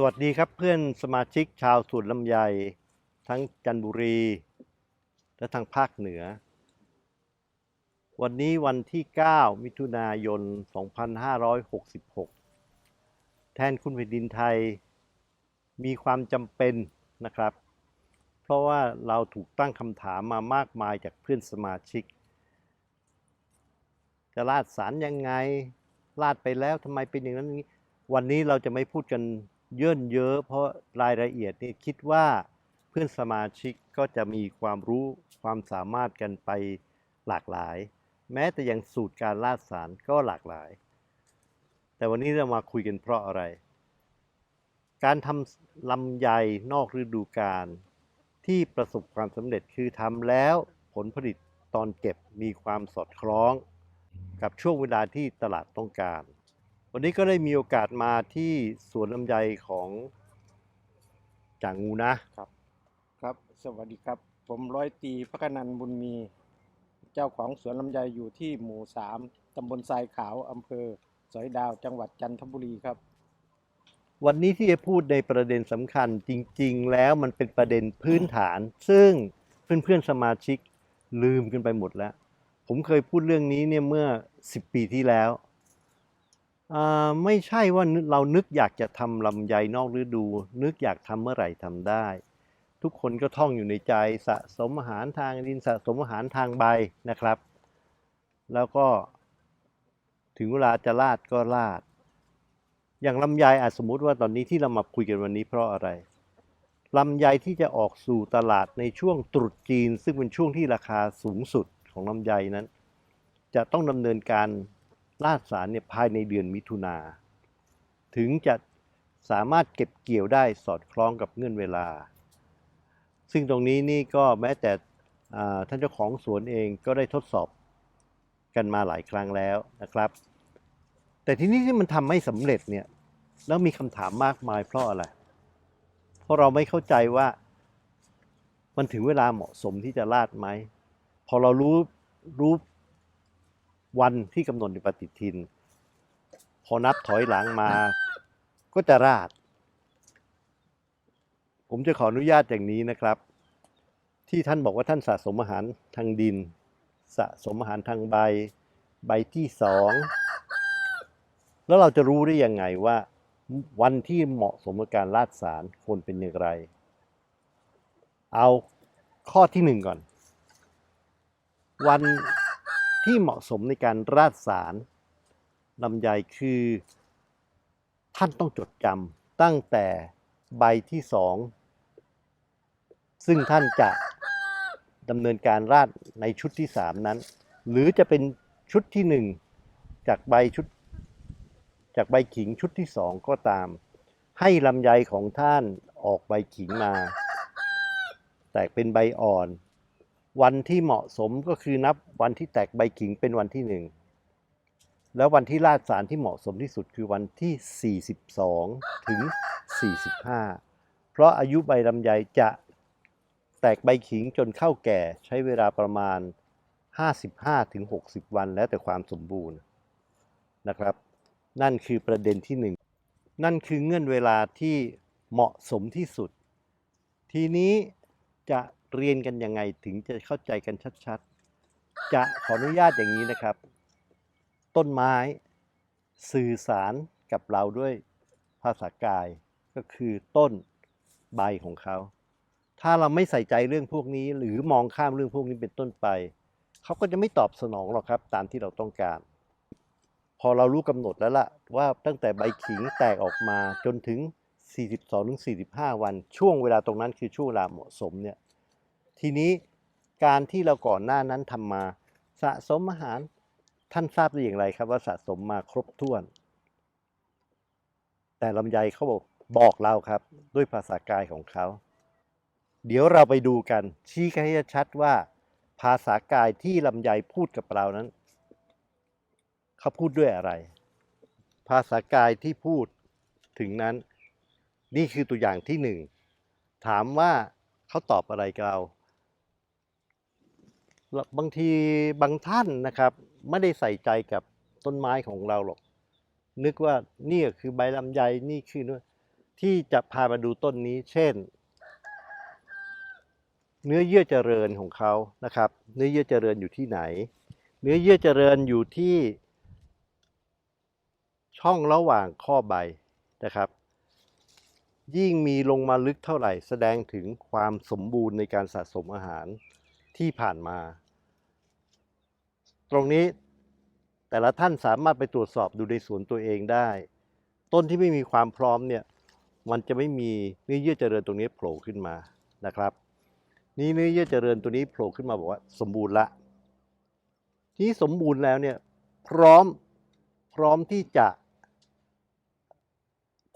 สวัสดีครับเพื่อนสมาชิกชาวสวนลำไย ทั้งจันทบุรี และทางภาคเหนือ วันนี้วันที่ 9 มิถุนายน 2566 แทนคุณแผ่นดินไทยมีความจำเป็นนะครับ เพราะว่าเราถูกตั้งคำถามมามากมายจากเพื่อนสมาชิก จะลาดสารยังไงลาดไปแล้วทำไมเป็นอย่างนั้นนี้ วันนี้เราจะไม่พูดกัน เยินเยอะเพราะรายละเอียดนี่คิดว่าเพื่อนสมาชิกก็จะมีความรู้ความสามารถกันไปหลากหลาย แม้แต่อย่างสูตรการลาดสารก็หลากหลาย แต่วันนี้เรามาคุยกันเพราะอะไร การทำลำไยนอกฤดูกาลที่ประสบความสำเร็จคือทำแล้วผลผลิตตอนเก็บมีความสอดคล้อง กับช่วงเวลาที่ตลาดต้องการ วันนี้ก็ได้มีโอกาสมาที่สวนลำไยของจางงูนะครับ สวัสดีครับ ผมร้อยตรีพักนันท์บุญมี เจ้าของสวนลำไยอยู่ที่หมู่สามตำบลทรายขาวอำเภอสอยดาวจังหวัดจันทบุรีครับ วันนี้ที่จะพูดในประเด็นสำคัญจริง ๆ แล้วมันเป็นประเด็นพื้นฐาน ซึ่งเพื่อนๆสมาชิกลืมกันไปหมดแล้ว ผมเคยพูดเรื่องนี้เนี่ยเมื่อ 10 ปีที่แล้วอ่า ไม่ใช่ว่าเรานึกอยากจะทำลำไยนอกฤดู นึกอยากทำเมื่อไหร่ทำได้ ทุกคนก็ท่องอยู่ในใจสะสมอาหารทางดินสะสมอาหารทางใบนะครับ แล้วก็ถึงเวลาจะลาดก็ลาด อย่างลำไยอาจสมมติว่าตอนนี้ที่เรามาคุยกันวันนี้เพราะอะไรลำไยที่จะออกสู่ตลาดในช่วงตรุษจีน ซึ่งเป็นช่วงที่ราคาสูงสุดของลำไยนั้น จะต้องดำเนินการ ลาดสารเนี่ยภายในเดือนมิถุนาถึงจะสามารถเก็บเกี่ยวได้สอดคล้องกับเงื่อนเวลา ซึ่งตรงนี้นี่ก็แม้แต่ท่านเจ้าของสวนเองก็ได้ทดสอบกันมาหลายครั้งแล้วนะครับ แต่ที่นี่ที่มันทำไม่สำเร็จเนี่ยแล้วมีคำถามมากมายเพราะอะไร เพราะเราไม่เข้าใจว่ามันถึงเวลาเหมาะสมที่จะลาดไหม พอเรารู้รู้ วันที่กำหนดในปฏิทิน พอนับถอยหลังมา ก็จะราด ผมจะขออนุญาตอย่างนี้นะครับ ที่ท่านบอกว่าท่านสะสมอาหารทางดิน สะสมอาหารทางใบ ใบที่สองแล้วเราจะรู้ได้ยังไงว่า วันที่เหมาะสมกับการลาดสารควรเป็นอย่างไร เอาข้อที่หนึ่งก่อน วัน ที่เหมาะสมในการราดสารลำไยคือ ท่านต้องจดจำตั้งแต่ใบที่สองซึ่งท่านจะดำเนินการราดในชุดที่สามนั้น หรือจะเป็นชุดที่หนึ่งจากใบชุด จากใบขิงชุดที่สองก็ตาม ให้ลำไยของท่านออกใบขิงมา แตกเป็นใบอ่อน วันที่เหมาะสมก็คือนับวันที่แตกใบขิงเป็นวันที่หนึ่งแล้ววันที่ลาดสารที่เหมาะสมที่สุดคือวันที่ 42 ถึง 45 เพราะอายุใบลำไยจะแตกใบขิงจนเข้าแก่ใช้เวลาประมาณ 55 ถึง 60 วันแล้วแต่ความสมบูรณ์นะครับ นั่นคือประเด็นที่หนึ่งนั่นคือเงื่อนเวลาที่เหมาะสมที่สุด ทีนี้จะ เรียนกันยังไงถึงจะเข้าใจกันชัดๆ จะขออนุญาตอย่างนี้นะครับ ต้นไม้สื่อสารกับเราด้วยภาษากายก็คือต้นใบของเขา ถ้าเราไม่ใส่ใจเรื่องพวกนี้ หรือมองข้ามเรื่องพวกนี้เป็นต้นไป เขาก็จะไม่ตอบสนองหรอกครับ ตามที่เราต้องการ พอเรารู้กำหนดแล้วล่ะ ว่าตั้งแต่ใบขิงแตกออกมาจนถึง 42-45 วัน ช่วงเวลาตรงนั้นคือช่วงเวลาเหมาะสมเนี่ย ทีนี้การที่เราก่อนหน้านั้นทำมาสะสมอาหารท่านทราบได้อย่างไรครับว่าสะสมมาครบถ้วน แต่ลำไยเขาบอกบอกเราครับ ด้วยภาษากายของเขา เดี๋ยวเราไปดูกัน ชี้กันให้ชัดว่า ภาษากายที่ลำไยพูดกับเรานั้นเขาพูดด้วยอะไร ภาษากายที่พูดถึงนั้น นี่คือตัวอย่างที่หนึ่งถามว่าเขาตอบอะไรกับเรา บางทีบางท่านนะครับ ไม่ได้ใส่ใจกับต้นไม้ของเราหรอก นึกว่านี่คือใบลำไยนี่คือนู่นที่จะพามาดูต้นนี้ เช่น เนื้อเยื่อเจริญของเขานะครับ เนื้อเยื่อเจริญอยู่ที่ไหน เนื้อเยื่อเจริญอยู่ที่ ช่องระหว่างข้อใบนะครับ ยิ่งมีลงมาลึกเท่าไหร่ แสดงถึงความสมบูรณ์ในการสะสมอาหาร ที่ผ่านมา ตรงนี้แต่ละท่านสามารถไปตรวจสอบดูในสวนตัวเองได้ ต้นที่ไม่มีความพร้อมเนี่ยมันจะไม่มีเนื้อเยื่อเจริญตรงนี้โผล่ขึ้นมานะครับ นี่เนื้อเยื่อเจริญตัวนี้โผล่ขึ้นมาบอกว่าสมบูรณ์ละ ทีนี้สมบูรณ์แล้วเนี่ยพร้อมพร้อมที่จะ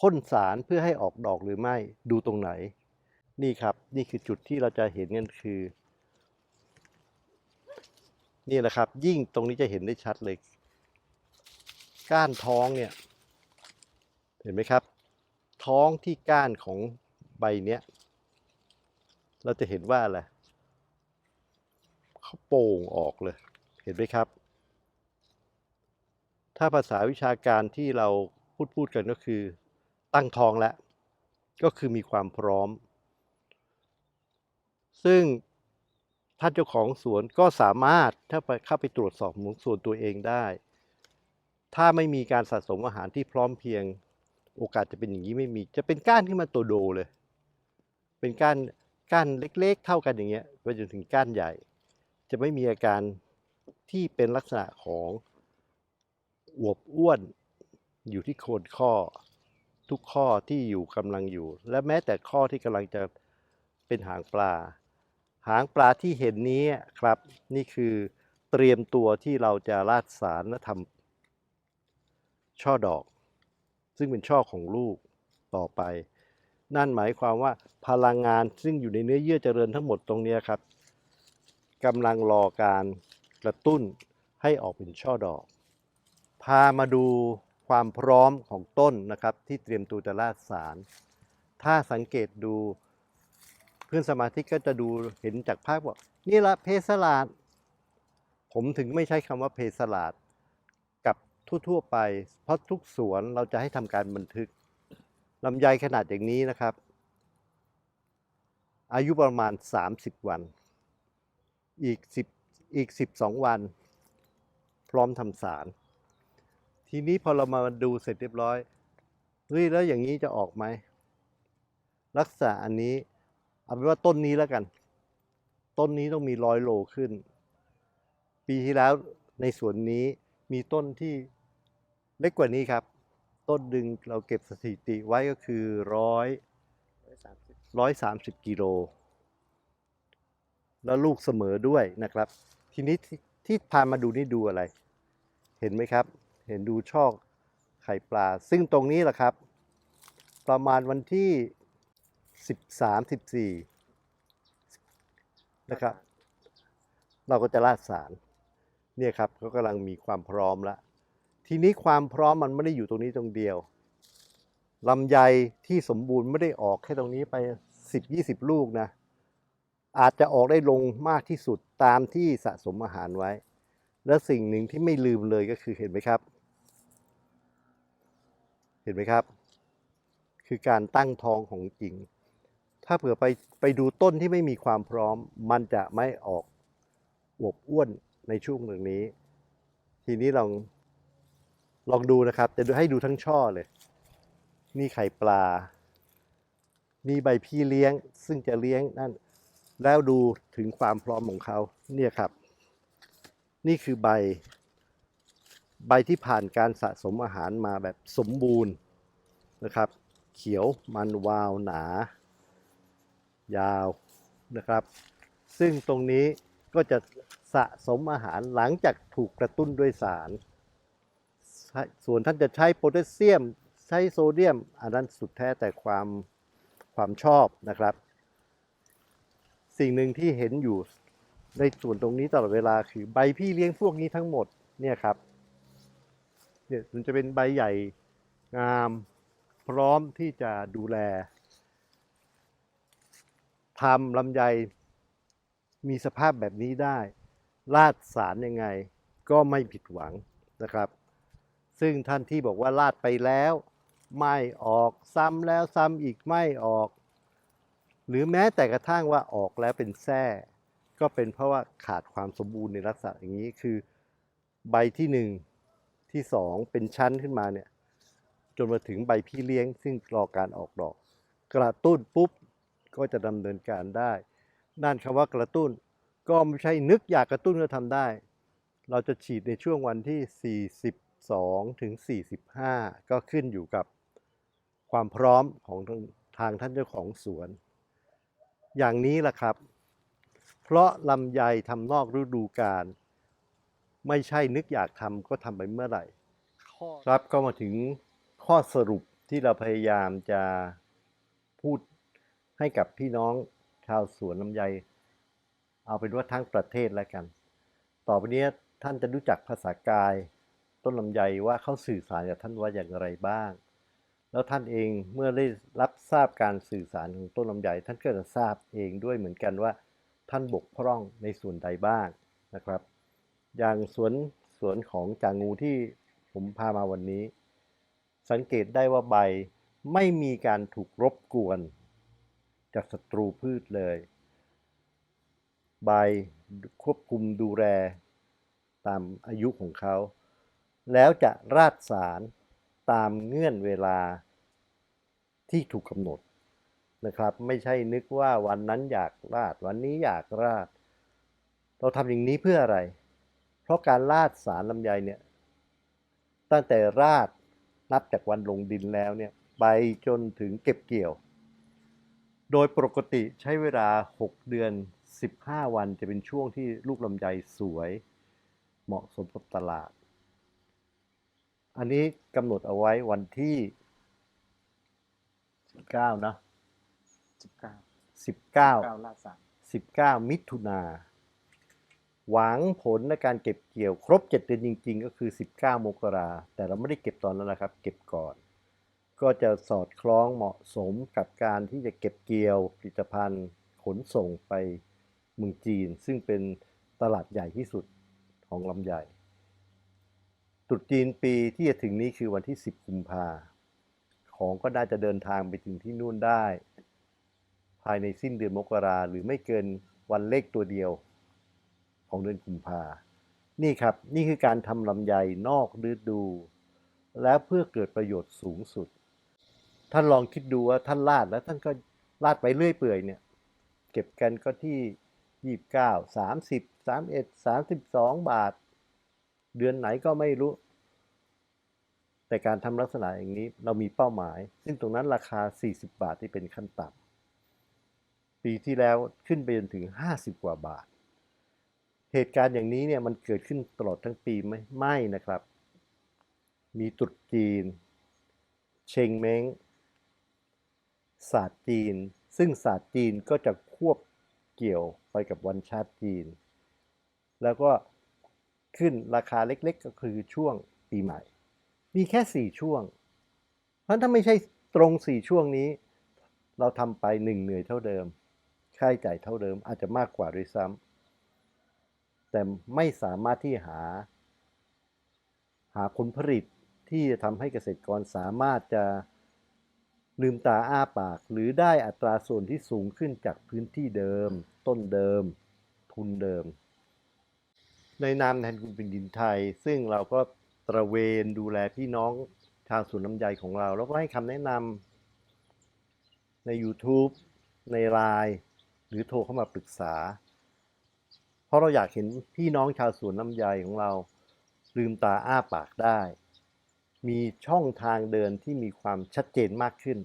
พ่นสารเพื่อให้ออกดอกหรือไม่ดูตรงไหน นี่ครับนี่คือจุดที่เราจะเห็นกันคือ นี่แหละครับ ยิ่งตรงนี้จะเห็นได้ชัดเลย ก้านท้องเนี่ย เห็นไหมครับ ท้องที่ก้านของใบเนี้ย เราจะเห็นว่าอะไรเขาโป่งออกเลย เห็นไหมครับ ถ้าภาษาวิชาการที่เราพูดพูดกันก็คือ ตั้งท้องแล้ว ก็คือมีความพร้อม ซึ่ง ท่านเจ้าของสวนก็สามารถถ้าไปเข้าไปตรวจสอบของสวนตัวเองได้ ถ้าไม่มีการสะสมอาหารที่พร้อมเพียง โอกาสจะเป็นอย่างนี้ไม่มี จะเป็นก้านขึ้นมาตัวโดเลย เป็นก้านก้านเล็กๆ เท่ากันอย่างเงี้ยไปจนถึงก้านใหญ่ จะไม่มีอาการที่เป็นลักษณะของอวบอ้วนอยู่ที่โคนข้อ ทุกข้อที่อยู่กำลังอยู่ และแม้แต่ข้อที่กำลังจะเป็นหางปลา หางปลาที่เห็นนี้ครับ นี่คือเตรียมตัวที่เราจะราดสารและทำช่อดอก ซึ่งเป็นช่อของลูกต่อไป นั่นหมายความว่าพลังงานซึ่งอยู่ในเนื้อเยื่อเจริญทั้งหมดตรงนี้ครับกำลังรอการกระตุ้นให้ออกเป็นช่อดอก พามาดูความพร้อมของต้นนะครับ ที่เตรียมตัวจะราดสาร ถ้าสังเกตดู พื่อนสมาชิกก็จะดูเห็นจากภาพว่านี่ละเพสลาด ผมถึงไม่ใช้คำว่าเพสลาด กับทั่วๆไป เพราะทุกสวนเราจะให้ทำการบันทึกลำไยขนาดอย่างนี้นะครับ อายุประมาณ 30 วัน อีก 10 อีก 12 วัน พร้อมทำสาร ทีนี้พอเรามาดูเสร็จเรียบร้อยเฮ้ยแล้วอย่างนี้จะออกไหมลักษณะอันนี้ เอาเป็นว่าต้นนี้แล้วกัน ต้นนี้ต้องมีร้อยโลขึ้น ปีที่แล้วในสวนนี้มีต้นที่เล็กกว่านี้ครับ ต้นดึงเราเก็บสถิติไว้ก็คือร้อย130ร้อยสามสิบกิโล แล้วลูกเสมอด้วยนะครับ ทีนี้ที่พามาดูนี่ดูอะไร เห็นไหมครับ เห็นดูช่อไข่ปลา ซึ่งตรงนี้แหละครับ ประมาณวันที่ 13 14นะครับ เราก็จะราดสารเนี่ยครับเขากำลังมีความพร้อมแล้วทีนี้ความพร้อมมันไม่ได้อยู่ตรงนี้ตรงเดียวลำไยที่สมบูรณ์ไม่ได้ออกแค่ตรงนี้ไป 10-20 ลูกนะ อาจจะออกได้ลงมากที่สุดตามที่สะสมอาหารไว้ และสิ่งหนึ่งที่ไม่ลืมเลยก็คือเห็นไหมครับ เห็นไหมครับ คือการตั้งท้องของจริง ถ้าเผื่อไปไปดูต้นที่ไม่มีความพร้อม มันจะไม่ออกอวบอ้วนในช่วงตรงนี้ ทีนี้ลองลองดูนะครับ จะดูให้ดูทั้งช่อเลย นี่ไข่ปลา นี่ใบพี่เลี้ยง ซึ่งจะเลี้ยงนั่น แล้วดูถึงความพร้อมของเขา เนี่ยครับ นี่คือใบ ใบที่ผ่านการสะสมอาหารมาแบบสมบูรณ์นะครับ เขียวมันวาวหนา ยาวนะครับ ซึ่งตรงนี้ก็จะสะสมอาหารหลังจากถูกกระตุ้นด้วยสาร ส่วนท่านจะใช้โพแทสเซียม ใช้โซเดียม อันนั้นสุดแท้แต่ความความชอบนะครับ สิ่งหนึ่งที่เห็นอยู่ในส่วนตรงนี้ตลอดเวลาคือใบพี่เลี้ยงพวกนี้ทั้งหมดเนี่ยครับเนี่ยมันจะเป็นใบใหญ่งามพร้อมที่จะดูแล ทำลำไยมีสภาพแบบนี้ได้ ลาดสารยังไงก็ไม่ผิดหวังนะครับ ซึ่งท่านที่บอกว่าลาดไปแล้ว ไม่ออกซ้ำแล้วซ้ำอีกไม่ออก หรือแม้แต่กระทั่งว่าออกแล้วเป็นแส้ก็เป็นเพราะว่าขาดความสมบูรณ์ในลักษณะอย่างนี้คือใบที่หนึ่งที่สองเป็นชั้นขึ้นมาเนี่ยจนมาถึงใบพี่เลี้ยง ซึ่งรอการออกดอก กระตุ้นปุ๊บ ก็จะดำเนินการได้นั่นคำว่ากระตุ้น ก็ไม่ใช่นึกอยากกระตุ้นก็ทำได้ เราจะฉีดในช่วงวันที่ 42 ถึง 45 ก็ขึ้นอยู่กับความพร้อมของทางทางท่านเจ้าของสวน อย่างนี้แหละครับ เพราะลำไยทำนอกฤดูกาลไม่ใช่นึกอยากทำก็ทำไปเมื่อไหร่ครับก็มาถึงข้อสรุปที่เราพยายามจะพูด ให้กับพี่น้องชาวสวนลำไย เอาเป็นว่าทั้งประเทศแล้วกัน ต่อไปนี้ท่านจะรู้จักภาษากาย ต้นลำไยว่าเขาสื่อสารกับท่านว่าอย่างไรบ้าง แล้วท่านเองเมื่อได้รับทราบการสื่อสารของต้นลำไย ท่านก็จะทราบเองด้วยเหมือนกันว่า ท่านบกพร่องในส่วนใดบ้างนะครับ อย่างสวนสวนของจางงูที่ผมพามาวันนี้ สังเกตได้ว่าใบไม่มีการถูกรบกวน จากศัตรูพืชเลย ใบควบคุมดูแลตามอายุของเขา แล้วจะราดสารตามเงื่อนเวลาที่ถูกกำหนดนะครับ ไม่ใช่นึกว่าวันนั้นอยากราด วันนี้อยากราด เราทำอย่างนี้เพื่ออะไร เพราะการราดสารลำไยเนี่ยตั้งแต่ราดนับจากวันลงดินแล้วเนี่ยไปจนถึงเก็บเกี่ยว โดยปกติใช้เวลา 6 เดือน 15 วันจะเป็นช่วงที่ลูกลำไยสวย เหมาะสมกับตลาด อันนี้กำหนดเอาไว้วันที่ 19 นะ สิบเก้า19เก้าลาดสาม19 มิถุนา หวังผลในการเก็บเกี่ยวครบ 7 เดือนจริง ๆ ก็คือ 19 มกราแต่เราไม่ได้เก็บตอนนั้นนะครับ เก็บก่อน ก็จะสอดคล้องเหมาะสมกับการที่จะเก็บเกี่ยวผลิตภัณฑ์ขนส่งไปเมืองจีน ซึ่งเป็นตลาดใหญ่ที่สุดของลำไยตรุษจีนปีที่จะถึงนี้คือวันที่ 10กุมภาของก็น่าจะเดินทางไปถึงที่นู่นได้ ภายในสิ้นเดือนมกราหรือไม่เกินวันเลขตัวเดียว ของเดือนกุมภานี่ครับ นี่คือการทำลำไยนอกฤดู แล้วเพื่อเกิดประโยชน์สูงสุด ท่านลองคิดดูว่าท่านลาดแล้วท่านก็ลาดไปเรื่อยเปื่อยเนี่ย เก็บกันก็ที่29 30 31 32บาท เดือนไหนก็ไม่รู้ แต่การทำลักษณะอย่างนี้เรามีเป้าหมาย ซึ่งตรงนั้นราคา 40 บาทที่เป็นขั้นต่ำปีที่แล้วขึ้นไปจนถึง 50 กว่าบาท เหตุการณ์อย่างนี้เนี่ยมันเกิดขึ้นตลอดทั้งปีไหมไม่นะครับ มีตรุษจีน เชงเม้ง ศาสตร์จีน ซึ่งศาสตร์จีนก็จะควบเกี่ยวไปกับวันชาติจีน แล้วก็ขึ้นราคาเล็กๆ ก็คือช่วงปีใหม่ มีแค่ 4 ช่วง เพราะถ้าไม่ใช่ตรง 4 ช่วงนี้ เราทำไปหนึ่งเหนื่อยเท่าเดิม ค่าใช้จ่ายเท่าเดิมอาจจะมากกว่าด้วยซ้ำแต่ไม่สามารถที่หา หาผลผลิตที่จะทำให้เกษตรกรสามารถจะ ลืมตาอ้าปากหรือได้อัตราส่วนที่สูงขึ้นจากพื้นที่เดิม ต้นเดิม ทุนเดิม ในนามแทนคุณเป็นดินไทย ซึ่งเราก็ตระเวนดูแลพี่น้องชาวสวนลำไยของเรา แล้วก็ให้คำแนะนำใน YouTube ใน Line หรือโทรเข้ามาปรึกษา เพราะเราอยากเห็นพี่น้องชาวสวนลำไยของเรา ลืมตาอ้าปากได้ มีช่องทางเดินที่มีความชัดเจนมากขึ้น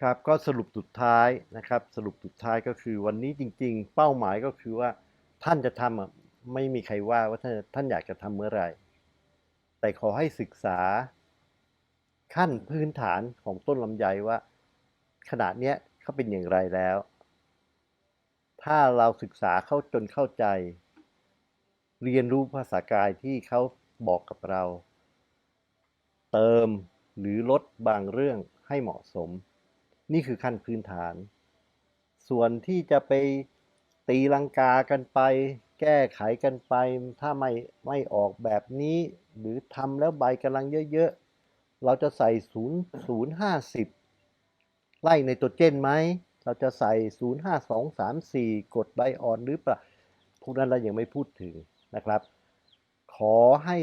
ครับก็สรุปสุดท้ายนะครับ สรุปสุดท้ายก็คือวันนี้จริง ๆ เป้าหมายก็คือว่าท่านจะทำอะไม่มีใครว่าว่าท่านท่านอยากจะทำเมื่อไหร่ แต่ขอให้ศึกษาขั้นพื้นฐานของต้นลำไยว่า ขนาดเนี้ยเขาเป็นอย่างไรแล้ว ถ้าเราศึกษาเข้าจนเข้าใจ เรียนรู้ภาษากายที่เขาบอกกับเรา เติมหรือลดบางเรื่องให้เหมาะสม นี่คือขั้นพื้นฐาน ส่วนที่จะไปตีลังกากันไป แก้ไขกันไป ถ้าไม่ไม่ออกแบบนี้ หรือทำแล้วใบกำลังเยอะๆ เราจะใส่0 0 50 ไล่ในตัวเจนไหม เราจะใส่ 0 5 2 3 4 กดใบอ่อนหรือเปล่าพวกนั้นเรายังไม่พูดถึงนะครับ ขอให้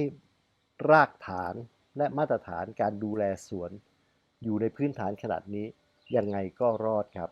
รากฐาน และมาตรฐานการดูแลสวน อยู่ในพื้นฐานขนาดนี้ยังไงก็รอดครับ